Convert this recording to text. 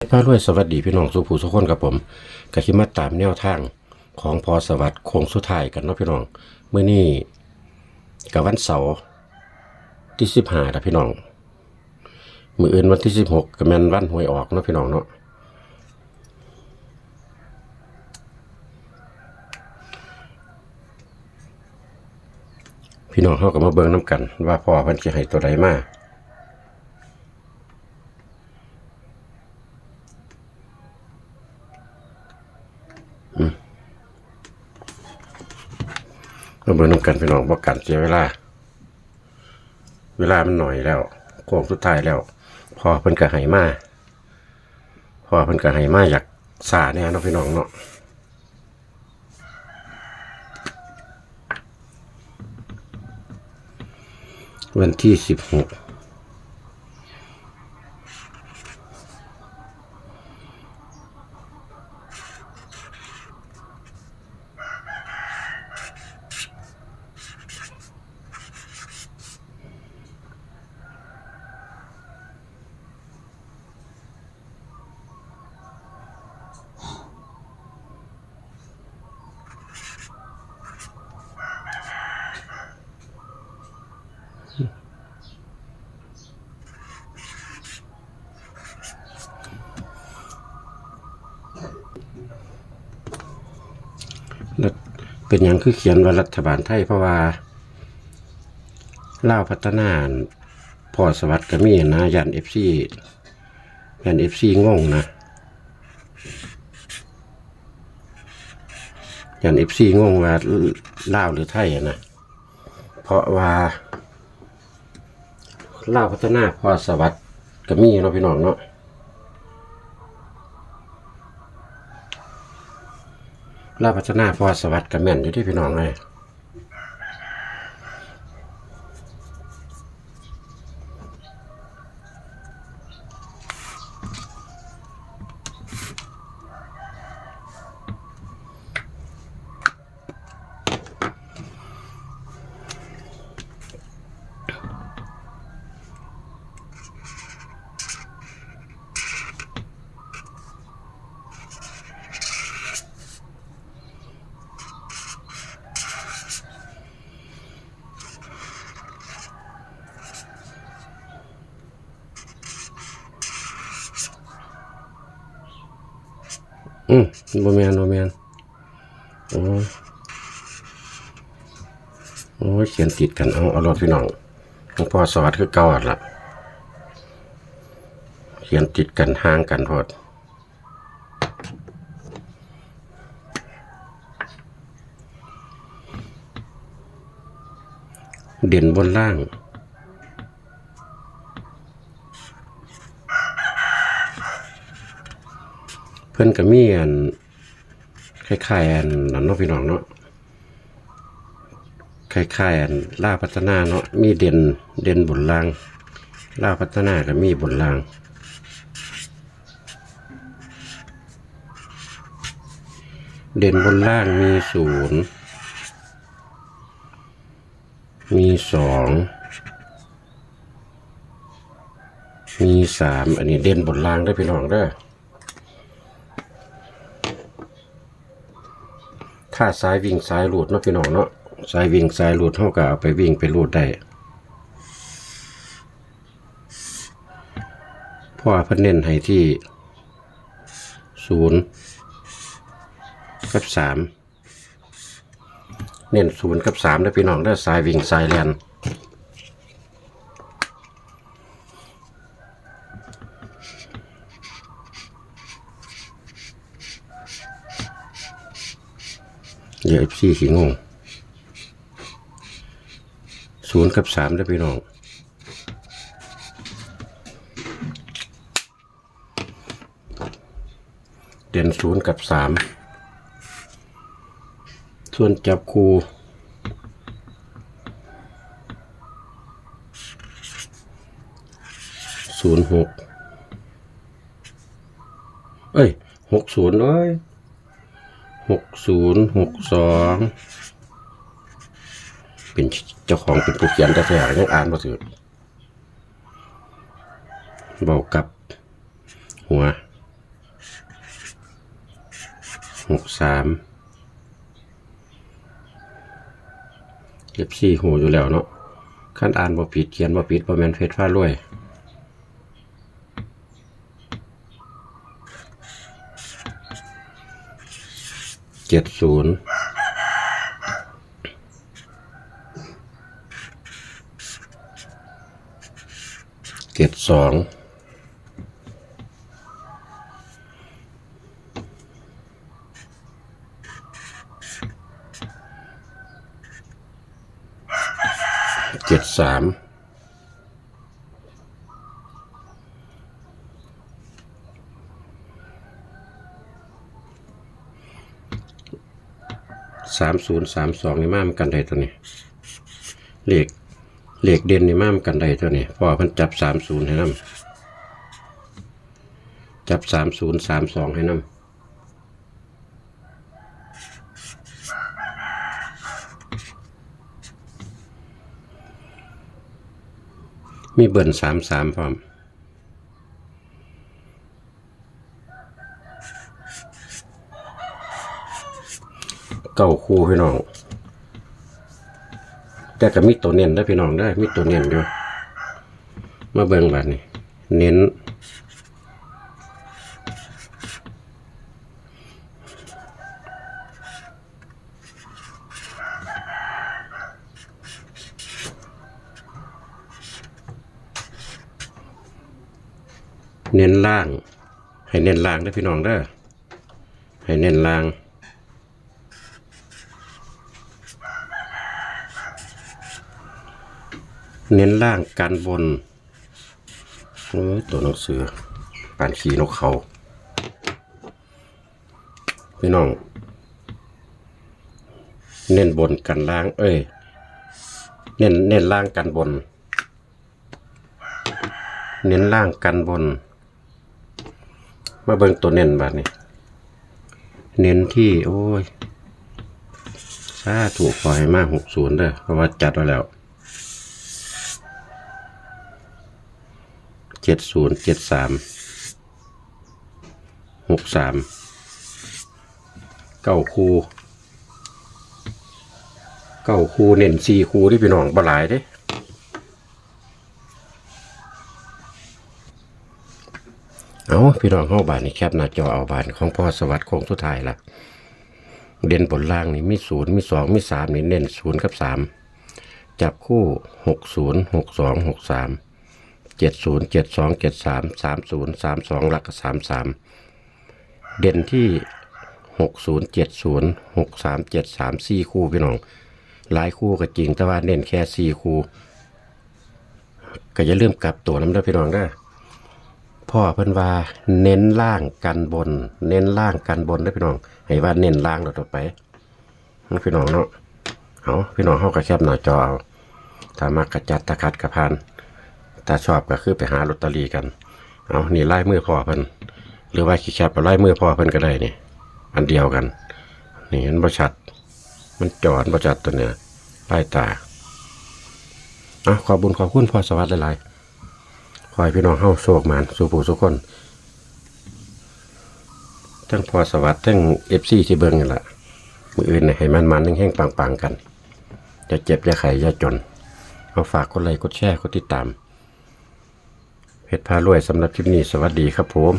พระรวยสวัสดีพี่น้องสุภูสุคนกับผมกะคิมาตามแนวทางของพอสวัสดิ์คงสุดท้ายกันเนาะพี่น้องเมื่อนี้กับวันเสาร์ที่สิบห้านะพี่น้องมืออื่นวันที่สิบหกก็แมนวันหวยออกเนาะพี่น้องเนาะพี่น้องเขาก็มาเบิ่งน้ำกัน ว่าพ่อพันจะให้ตัวใดมา เราเบิ่งน้ำกันพี่น้องบอกกันเสียเวลา เวลามันหน่อยแล้วโค้งสุดท้ายแล้ว พอเพิ่นกะไหมาพอเพิ่นกะไหมาอยากสาเนี่ยเนาะพี่น้องเนาะวันที่สิบหก เป็นอย่างคือเขียนว่ารัฐบาลไทยเพราะว่าล่าพัฒนาพอสวัสดิ์ก็มีนะยันเอฟซียันเอฟซีงงนะยันเอฟซีงงว่าล่าหรือไทยนะเพราะว่า ล่าวพัฒนาพอสวัสดิ์ก็มีเนาะพี่น้องเนาะลาพัฒนาพอสวัสดิ์กับแม่นอยู่ที่พี่น้องเลย อืมบ่แมนบ่แมนโอ้ยโอ้เขียนติดกันเอาเอารถพี่น้องหลวงพ่อสวัสดิ์คือเก่าอัดละเขียนติดกันห่างกันพอดเด่นบนล่าง พื่อนก็มีอันคล้ายๆอันนั่นเนาะพี่น้องเนาะคล้ายๆอันล่าพัฒนาเนาะมีเด่นเด่นบนล่างล่าพัฒนาก็มีบนล่างเด่นบนล่างมีศูนย์มีสองมีสามอันนี้เด่นบนล่างได้พี่น้องเด้อ ถ้าสายวิ่งสายหลุดเนาะพี่น้องเนาะสายวิ่งสายหลุดเท่ากับเอาไปวิ่งไปหลุดได้พ่อเพิ่นเน้นให้ที่ศูนย์กับสามเน้นศูนย์กับสามนะพี่น้องได้สายวิ่งสายแลน เดี๋ยวพี่ขี้งงศูนย์กับสามได้อพี่น้องเด่นศูนย์กับสามส่วนจับคูศูนย์หกเอ้ยหกศูนย์เอ้ย หกศูนย์หกสองเป็นเจ้าของเป็นผู้เขียนแต่แท้ยังอ่านบ่ถึงเบากับ หัวหกสามเก็บสี่หูอยู่แล้วเนาะขั้นอ่านบ่ผิดเขียนบ่ผิดบ่แม่นเพชรฟ้ารวย เจ็ดศูนย์เจ็ดสองเจ็ดสาม สามศูนย์สามสองนี่มามกันได้ตัวนี้เหลขเหลขเด่นนี่มามกันได้ตัวนี้พ่อพิ่นจับสามศูนย์ให้นำจับสามศูนย์สามสองให้นำมีเบิ่นสามสามพร้อม เก้าคู่พี่น้อง แต่ก็มีตัวเน้นได้พี่น้องได้มีตัวเน้นอยู่มาเบิ่งบัดนี้ เน้น เน้นล่าง ให้เน้นล่างได้พี่น้องเด้ให้เน้นล่าง เน้นล่างการบนเอ้ยตัวหนังสือปานขี่นกเขาพี่น้อง เน้นบนกันล่าง เอ้ย เน้นเน้นล่างกันบน เน้นล่างกันบน มาเบิ่งตัวเน้นบาดนี้ เน้นที่ โอ้ยซาถูกปล่อยมากหกศูนย์เด้อเพราะว่าจัดไว้แล้ว จ็ดศูนย์เจ็ดสามหกสามเก้าคูเก้าคูเน้นสี่คูที่พี่น้องบหลายเด้เอาพี่น้องเข้าบานนี่แคบหน้าจอเอาบานของพ่อสวัสดิ์คงสุดท้ายละเด่นบนล่างนี่มีศูนย์มีสองมีสามนี่เน้นศูนย์กับสามจับคู่หกศูนย์หกสองหกสาม เจ็ดศูนย์เจ็ดสองเจ็ดสามสามศูนย์สามสองหลักสามสามเด่นที่หกศูนย์เจ็ดศูนย์หกสามเจ็ดสามสี่คู่พี่น้องหลายคู่ก็จริงแต่ว่าเน้นแค่สี่คู่ ก็อย่าลืมกลับตัวน้ำเด้อพี่น้องเด้อพ่อเพิ่นว่าเน้นล่างกันบน เน้นล่างกันบนเด้พี่น้องให้ว่าเน้นล่างเราต่อไปนะพี่น้องเนาะเอาพี่น้องเข้าก็แคบหน้าจอเอาถ้ามากระจัดตะคัดกระพาน ถ้าชอบก็คือไปหาลอตเตอรี่กัน เอานี่ไล่มือพ่อเพิ่นหรือว่าขี้แคบไปไล่มือพ่อเพิ่นก็ได้นี่ อันเดียวกัน นี่มันประชัด มันจอดประชัดตัวเนี้ยไล่ตาอะขอบุญขอบคุณพ่อสวัสดิ์หลายๆขอให้พี่น้องเฮาโชคหมานสู่ผู้สุคนทั้งพ่อสวัสดิ์ทั้งเอฟซีที่เบิ่งนี่แหละมืออื่นน่ะให้มันมันแห้งๆปังๆกัน จะเจ็บจะไข้จะจน เอาฝากกดไลค์กดแชร์กดติดตาม เพชรพารวยสำหรับคลิปนี้สวัสดีครับผม